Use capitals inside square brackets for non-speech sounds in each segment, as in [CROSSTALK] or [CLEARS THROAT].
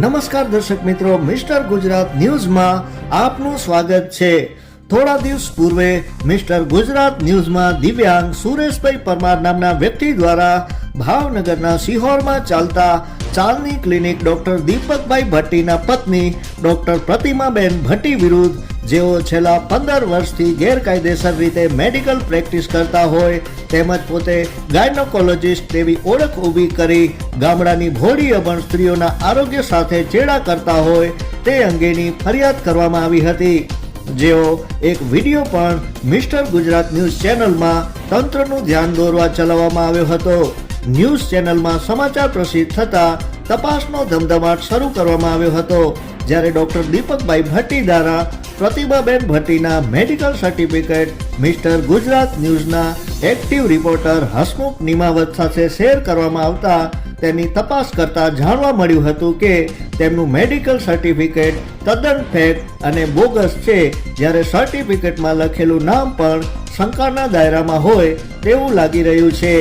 નમસ્કાર દર્શક મિત્રો, મિસ્ટર ગુજરાત ન્યૂઝમાં આપનું સ્વાગત છે. થોડા દિવસ પૂર્વે મિસ્ટર ગુજરાત ન્યૂઝમાં દિવ્યાંગ સુરેશભાઈ પરમાર નામના વ્યક્તિ દ્વારા ભાવનગરના સિહોરમાં ચાલતા ચાલની ક્લિનિક ડોક્ટર દીપકભાઈ ભટ્ટીના પત્ની ડોક્ટર પ્રતિમાબેન ભટ્ટી વિરુદ્ધ જેઓ છેલ્લા પંદર વર્ષથી ગેરકાયદેસર રીતે મેડિકલ પ્રેક્ટિસ કરતા હોય, તેમજ પોતે ગાયનોકોલોજીસ્ટ તેવી ઓળખ ઊભી કરી ગામડાની ભોળી અભણ સ્ત્રીઓના આરોગ્ય સાથે ચેડા કરતા હોય, તે અંગેની ફરિયાદ કરવામાં આવી હતી. જેઓ એક વીડિયો પણ મિસ્ટર ગુજરાત ન્યૂઝ ચેનલમાં તંત્રનું ધ્યાન દોરવા ચલાવવામાં આવ્યો હતો. ન્યૂઝ ચેનલમાં સમાચાર પ્રસિદ્ધ થતા તપાસનો ધમધમાટ શરૂ કરવામાં આવ્યો હતો, જ્યારે ડોક્ટર દીપકભાઈ ભટ્ટી દ્વારા પ્રતિભાબેન ભટ્ટીના મેડિકલ સર્ટિફિકેટ મિસ્ટર ગુજરાત ન્યૂઝના એક્ટિવ રિપોર્ટર હસમુખ નિમાવત સાથે શેર કરવામાં આવતા તેની તપાસ કરતા જાણવા મળ્યું હતું કે તેમનું મેડિકલ સર્ટિફિકેટ તદ્દન ફેક અને બોગસ છે. જ્યારે સર્ટિફિકેટમાં લખેલું નામ પણ શંકાના દાયરામાં હોય તેવું લાગી રહ્યું છે.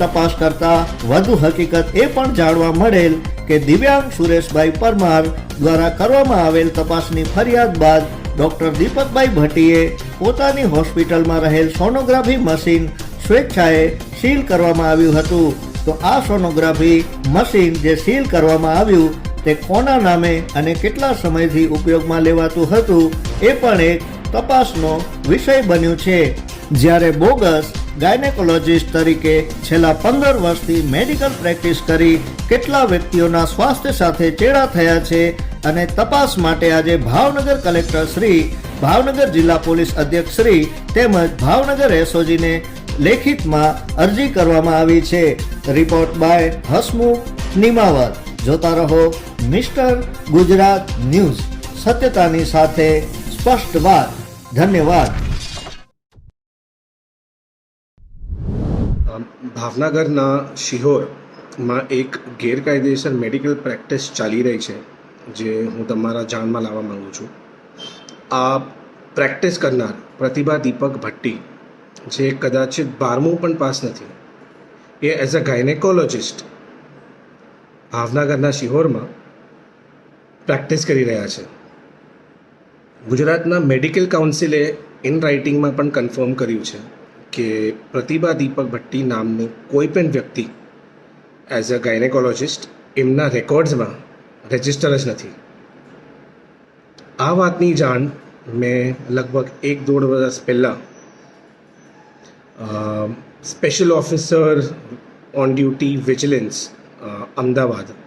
તપાસ કરતા વધુ હકીકત એ પણ જાણવા મળેલ કે દિવ્યાંગ સુરેશભાઈ પરમાર દ્વારા કરવામાં આવેલ તપાસની ફરિયાદ બાદ ડોક્ટર દીપકભાઈ ભટ્ટીએ પોતાની હોસ્પિટલમાં રહેલ સોનોગ્રાફી મશીન સ્વેચ્છાએ સીલ કરવામાં આવ્યું હતું. તો આ સોનોગ્રાફી મશીન જે સીલ કરવામાં આવ્યું, તે કોના નામે અને કેટલા સમયથી ઉપયોગમાં લેવાતું હતું, એ પણ એક તપાસનો વિષય બન્યું છે. જ્યારે બોગસ ગાયનેકોલોજીસ્ટ તરીકે છેલ્લા પંદર વર્ષથી મેડિકલ પ્રેક્ટિસ કરી કેટલા વ્યક્તિઓના સ્વાસ્થ્ય સાથે ચેડા થયા છે અને તપાસ માટે આજે ભાવનગર કલેક્ટર શ્રી, ભાવનગર જિલ્લા પોલીસ અધ્યક્ષ શ્રી તેમજ ભાવનગર એસઓજીને લેખિતમાં અરજી કરવામાં આવી છે. Report by Hasmukh Nimavat. જોતા રહો મિસ્ટર ગુજરાત ન્યૂઝ. સત્યતાની સાથે સ્પષ્ટ વાત. ધન્યવાદ. ભાવનગરના શિહોરમાં એક ગેરકાયદેસર મેડિકલ પ્રેક્ટિસ ચાલી રહી છે. જે હું તમારા જાણમાં લાવવા માંગુ છું. આ પ્રેક્ટિસ કરનાર પ્રતિભા દીપક ભટ્ટી, જે કદાચિત બારમું પણ પાસ નથી, એ એઝ અ ગાયનેકોલોજિસ્ટ ભાવનગરના શિહોરમાં પ્રેક્ટિસ કરી રહ્યા છે. ગુજરાતના મેડિકલ કાઉન્સિલે ઇન રાઇટિંગમાં પણ કન્ફર્મ કર્યું છે કે પ્રતિભા દીપક ભટ્ટી નામની કોઈ પણ વ્યક્તિ એઝ અ ગાયનેકોલોજિસ્ટ એમના રેકોર્ડ્સમાં રજિસ્ટર જ નથી. આ વાતની જાણ મેં લગભગ એક દોઢ વર્ષ પહેલાં special officer on duty vigilance અમદાવાદમાં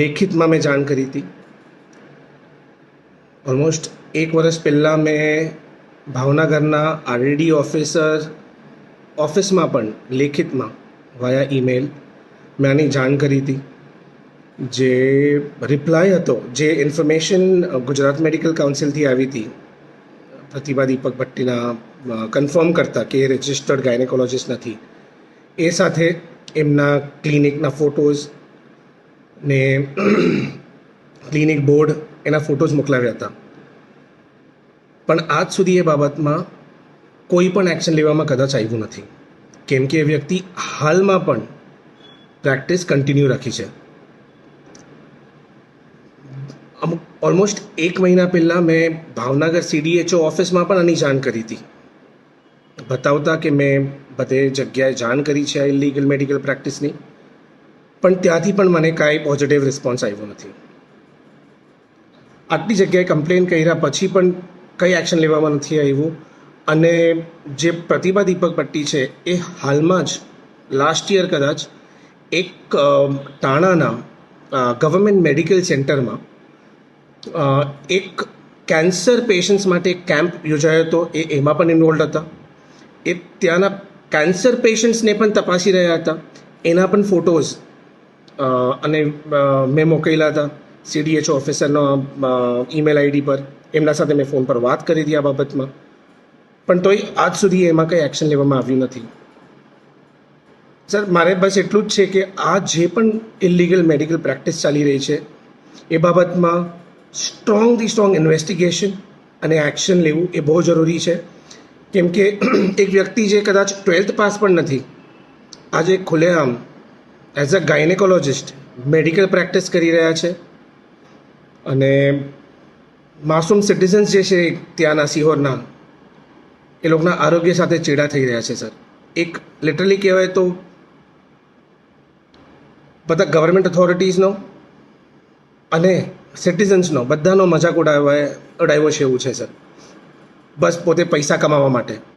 લેખિતમાં મેં જાણ કરી હતી. ઓલમોસ્ટ એક વર્ષ પહેલાં મેં ભાવનગરના આરડી ઓફિસર ઓફિસમાં પણ લેખિતમાં વાયા ઈમેલ મેં આની જાણ કરી હતી. જે રિપ્લાય હતો, જે ઇન્ફોર્મેશન ગુજરાત મેડિકલ કાઉન્સિલથી આવી હતી, પ્રતિભા દીપક ભટ્ટીના કન્ફર્મ કરતા કે એ રજિસ્ટર્ડ ગાયનેકોલોજિસ્ટ નથી. એ સાથે એમના ક્લિનિકના ફોટોઝ ને [CLEARS THROAT] ક્લિનિક બોર્ડ એના ફોટોઝ મોકલાવ્યા હતા. પણ આજ સુધી એ બાબતમાં કોઈ પણ એક્શન લેવામાં કદાચ આવ્યું નથી. કેમ કે એ વ્યક્તિ હાલમાં પણ પ્રેક્ટિસ કન્ટિન્યુ રાખી છે. અમુક ઓલમોસ્ટ એક મહિના પહેલાં મેં ભાવનગર સીડીએચઓ ઓફિસમાં પણ આની જાણ કરી હતી. બતાવતા કે મેં બધે જગ્યાએ જાણ કરી છે ઇલીગલ મેડિકલ પ્રેક્ટિસની પણ ત્યાંથી પણ મને કાંઈ પોઝિટિવ રિસ્પોન્સ આવ્યો નથી. આટલી જગ્યાએ કમ્પ્લેન કર્યા પછી પણ કંઈ એક્શન લેવામાં નથી આવ્યું. અને જે પ્રતિભા દીપક પટ્ટી છે, એ હાલમાં જ લાસ્ટ યર કદાચ એક ટાણાના ગવર્મેન્ટ મેડિકલ સેન્ટરમાં એક કેન્સર પેશન્ટ્સ માટે એક કેમ્પ યોજાયો હતો. એ એમાં પણ ઇન્વોલ્વ હતા. એ ત્યાંના કેન્સર પેશન્ટ્સને પણ તપાસી રહ્યા હતા. એના પણ ફોટોઝ અને મેં મોકલેલા હતા. સીડીએચઓ ઓફિસરનો ઈમેલ આઈડી પર. એમના સાથે મેં ફોન પર વાત કરી હતી આ બાબતમાં. પણ તોય આજ સુધી એમાં કંઈ એક્શન લેવામાં આવ્યું નથી. સર, મારે બસ એટલું જ છે કે આ જે પણ ઇલિગલ મેડિકલ પ્રેક્ટિસ ચાલી રહી છે, એ બાબતમાં સ્ટ્રોંગથી સ્ટ્રોંગ ઇન્વેસ્ટિગેશન અને એક્શન લેવું એ બહુ જરૂરી છે. કેમ કે [CLEARS THROAT] એક વ્યક્તિ જે કદાચ ટ્વેલ્થ પાસ પણ નથી, આજે ખુલ્લેઆમ as a gynaecologist medical practice કરી રહ્યા છે અને માસૂમ સિટીઝન્સ જે છે ત્યાંના સિહોરના, એ લોકોના આરોગ્ય સાથે ચેડા થઈ રહ્યા છે, સર. એક લિટરલી કહેવાય તો બધા ગવર્મેન્ટ ઓથોરિટીઝનો અને સિટીઝન્સનો બધાનો મજાક ઉડાવે ઉડાવ્યો છે એવું છે સર. બસ પોતે પૈસા કમાવા માટે.